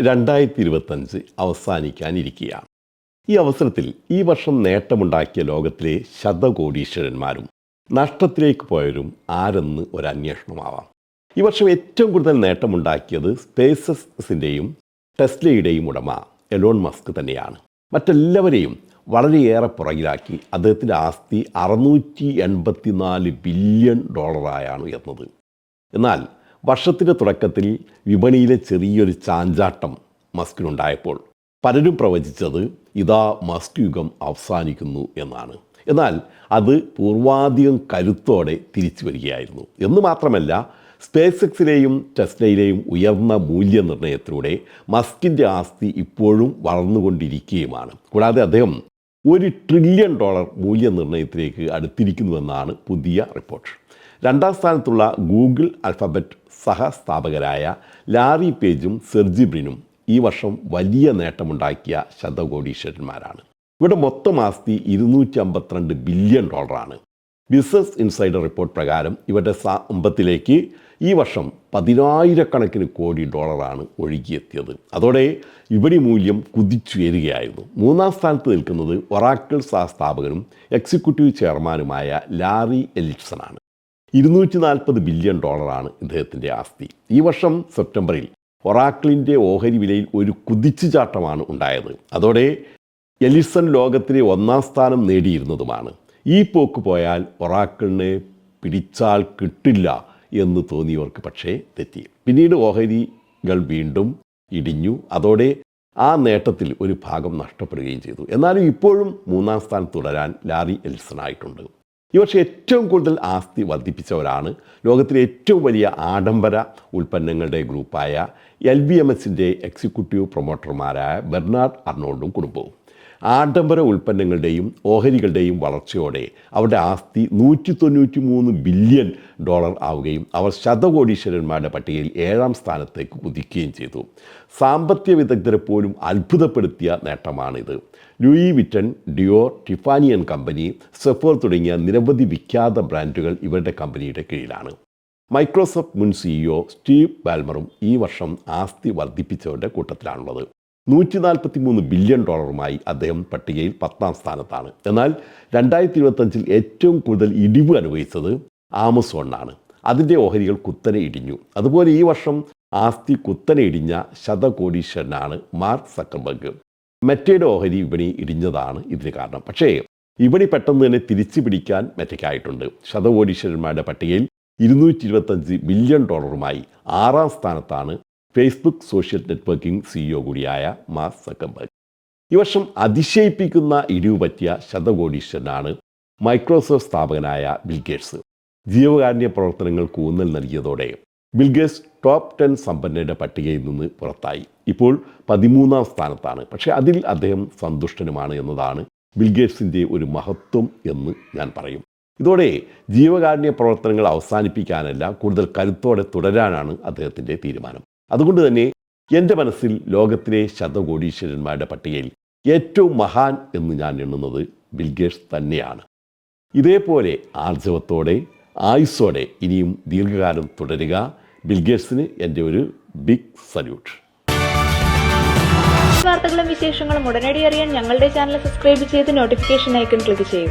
രണ്ടായിരത്തി ഇരുപത്തഞ്ച് അവസാനിക്കാനിരിക്കുകയാണ്. ഈ അവസരത്തിൽ ഈ വർഷം നേട്ടമുണ്ടാക്കിയ ലോകത്തിലെ ശതകോടീശ്വരന്മാരും നഷ്ടത്തിലേക്ക് പോയവരും ആരെന്ന് ഒരു അന്വേഷണമാവാം. ഈ വർഷം ഏറ്റവും കൂടുതൽ നേട്ടമുണ്ടാക്കിയത് സ്പേസസിന്റെയും ടെസ്ലയുടെയും ഉടമ എലോൺ മസ്ക് തന്നെയാണ്. മറ്റെല്ലാവരെയും വളരെയേറെ പുറകിലാക്കി അദ്ദേഹത്തിന്റെ ആസ്തി അറുന്നൂറ്റി എൺപത്തിനാല് ബില്യൺ ഡോളറായാണ് ഉയർന്നത്. എന്നാൽ വർഷത്തിന്റെ തുടക്കത്തിൽ വിപണിയിലെ ചെറിയൊരു ചാഞ്ചാട്ടം മസ്കിനുണ്ടായപ്പോൾ പലരും പ്രവചിച്ചത് ഇതാ മസ്ക് യുഗം അവസാനിക്കുന്നു എന്നാണ്. എന്നാൽ അത് പൂർവാധികം കരുത്തോടെ തിരിച്ചു വരികയായിരുന്നു. എന്ന് മാത്രമല്ല സ്പേസ് എക്സിലെയും ടെസ്ലയിലെയും ഉയർന്ന മൂല്യനിർണയത്തിലൂടെ മസ്കിന്റെ ആസ്തി ഇപ്പോഴും വളർന്നുകൊണ്ടിരിക്കുകയുമാണ്. കൂടാതെ അദ്ദേഹം ഒരു ട്രില്യൺ ഡോളർ മൂല്യനിർണയത്തിലേക്ക് അടുത്തിരിക്കുന്നുവെന്നാണ് പുതിയ റിപ്പോർട്ട്. രണ്ടാം സ്ഥാനത്തുള്ള ഗൂഗിൾ അൽഫബറ്റ് സഹസ്ഥാപകരായ ലാറി പേജും സെർജി ബ്രിനും ഈ വർഷം വലിയ നേട്ടമുണ്ടാക്കിയ ശതകോടീശ്വരന്മാരാണ്. ഇവിടെ മൊത്തം ആസ്തി ഇരുന്നൂറ്റി അമ്പത്തിരണ്ട് ബില്യൺ ഡോളറാണ്. ബിസിനസ് ഇൻസൈഡർ റിപ്പോർട്ട് പ്രകാരം ഇവരുടെ സമ്പത്തിലേക്ക് ഈ വർഷം പതിനായിരക്കണക്കിന് കോടി ഡോളറാണ് ഒഴുകിയെത്തിയത്. അതോടെ വിപണി മൂല്യം കുതിച്ചുയരുകയായിരുന്നു. മൂന്നാം സ്ഥാനത്ത് നിൽക്കുന്നത് ഒറാക്കിൾ സഹസ്ഥാപകനും എക്സിക്യൂട്ടീവ് ചെയർമാനുമായ ലാറി എലിറ്റ്സണാണ് ഇരുന്നൂറ്റി നാൽപ്പത് ബില്യൺ ഡോളറാണ് ഇദ്ദേഹത്തിന്റെ ആസ്തി. ഈ വർഷം സെപ്റ്റംബറിൽ ഒറാക്കിളിന്റെ ഓഹരി വിലയിൽ ഒരു കുതിച്ചുചാട്ടമാണ് ഉണ്ടായത്. അതോടെ എലിസൺ ലോകത്തിലെ ഒന്നാം സ്ഥാനം നേടിയിരുന്നതുമാണ്. ഈ പോക്ക് പോയാൽ ഒറാക്കിളിനെ പിടിച്ചാൽ കിട്ടില്ല എന്ന് തോന്നിയവർക്ക് പക്ഷേ തെറ്റി. പിന്നീട് ഓഹരികൾ വീണ്ടും ഇടിഞ്ഞു. അതോടെ ആ നേട്ടത്തിൽ ഒരു ഭാഗം നഷ്ടപ്പെടുകയും ചെയ്തു. എന്നാലും ഇപ്പോഴും മൂന്നാം സ്ഥാനം തുടരാൻ ലാറി എൽസൺ ആയിട്ടുണ്ട്. ഈ വർഷം ഏറ്റവും കൂടുതൽ ആസ്തി വർദ്ധിപ്പിച്ചവരാണ്. ലോകത്തിലെ ഏറ്റവും വലിയ ആഡംബര ഉൽപ്പന്നങ്ങളുടെ ഗ്രൂപ്പായ എൽ ബി എം എസിന്റെ എക്സിക്യൂട്ടീവ് പ്രൊമോട്ടർമാരായ ബെർണാഡ് അർണോൾഡും കുടുംബവും. ആഡംബര ഉൽപ്പന്നങ്ങളുടെയും ഓഹരികളുടെയും വളർച്ചയോടെ അവരുടെ ആസ്തി നൂറ്റി തൊണ്ണൂറ്റി മൂന്ന് ബില്യൺ ഡോളർ ആവുകയും അവർ ശതകോടീശ്വരന്മാരുടെ പട്ടികയിൽ ഏഴാം സ്ഥാനത്തേക്ക് കുതിക്കുകയും ചെയ്തു. സാമ്പത്തിക വിദഗ്ധരെ പോലും അത്ഭുതപ്പെടുത്തിയ നേട്ടമാണിത്. Louis Vuitton Dior Tiffany and company Sephora തുടങ്ങിയ നിരവധി വിഖ്യാത ബ്രാൻഡുകൾ ഇവരുടെ കമ്പനിയുടെ കീഴിലാണ്. മൈക്രോസോഫ്റ്റ് മുൻ സിഇഒ സ്റ്റീവ് ബാൽമറും ഈ വർഷം ആസ്തി വർദ്ധിപ്പിച്ചവരുടെ കൂട്ടത്തിലാണുള്ളത്. നൂറ്റി നാൽപ്പത്തി മൂന്ന് ബില്യൺ ഡോളറുമായി അദ്ദേഹം പട്ടികയിൽ പത്താം സ്ഥാനത്താണ്. എന്നാൽ രണ്ടായിരത്തി ഇരുപത്തഞ്ചിൽ ഏറ്റവും കൂടുതൽ ഇടിവ് അനുഭവിച്ചത് ആമസോണിനാണ്. അതിന്റെ ഓഹരികൾ കുത്തനെ ഇടിഞ്ഞു. അതുപോലെ ഈ വർഷം ആസ്തി കുത്തനെ ഇടിഞ്ഞ ശതകോടീശ്വരനാണ് മാർക്ക് സക്കർബർഗ് മെറ്റയുടെ ഓഹരി വിപണി ഇടിഞ്ഞതാണ് ഇതിന് കാരണം. പക്ഷേ വിപണി പെട്ടെന്ന് തന്നെ തിരിച്ചു പിടിക്കാൻ മെറ്റയ്ക്കായിട്ടുണ്ട്. ശതകോടീശ്വരന്മാരുടെ പട്ടികയിൽ ഇരുന്നൂറ്റി ഇരുപത്തഞ്ച് ബില്യൺ ഡോളറുമായി ആറാം സ്ഥാനത്താണ് ഫേസ്ബുക്ക് സോഷ്യൽ നെറ്റ്വർക്കിംഗ് സിഇഒ കൂടിയായ മാസ് സക്കംബർഗ് ഈ വർഷം അതിശയിപ്പിക്കുന്ന ഇടിവ് പറ്റിയ ശതകോടീശ്വരനാണ് മൈക്രോസോഫ്റ്റ് സ്ഥാപകനായ ബിൽഗേറ്റ്സ് ജീവകാരുണ്യ പ്രവർത്തനങ്ങൾക്ക് ഊന്നൽ നൽകിയതോടെ ബിൽഗേറ്റ്സ് ടോപ്പ് ടെൻ സമ്പന്നരുടെ പട്ടികയിൽ നിന്ന് പുറത്തായി. ഇപ്പോൾ പതിമൂന്നാം സ്ഥാനത്താണ്. പക്ഷേ അതിൽ അദ്ദേഹം സന്തുഷ്ടനുമാണ് എന്നതാണ് ബിൽഗേറ്റ്സിന്റെ ഒരു മഹത്വം എന്ന് ഞാൻ പറയും. ഇതോടെ ജീവകാരുണ്യ പ്രവർത്തനങ്ങൾ അവസാനിപ്പിക്കാനല്ല കൂടുതൽ കരുത്തോടെ തുടരാനാണ് അദ്ദേഹത്തിന്റെ തീരുമാനം. അതുകൊണ്ട് തന്നെ എന്റെ മനസ്സിൽ ലോകത്തിലെ ശതകോടീശ്വരന്മാരുടെ പട്ടികയിൽ ഏറ്റവും മഹാൻ എന്ന് ഞാൻ എണ്ണുന്നത് ബിൽഗേറ്റ്സ് തന്നെയാണ്. ഇതേപോലെ ആർജവത്തോടെ ആയുസ്സോടെ ഇനിയും ദീർഘകാലം തുടരുക. ബിൽഗേറ്റ്സിന് എന്റെ ഒരു ബിഗ് സല്യൂട്ട്. വാർത്തകളും വിശേഷങ്ങളും ഉടനടി അറിയാൻ ഞങ്ങളുടെ ചാനൽ സബ്സ്ക്രൈബ് ചെയ്ത് നോട്ടിഫിക്കേഷൻ ഐക്കൺ ക്ലിക്ക് ചെയ്യുക.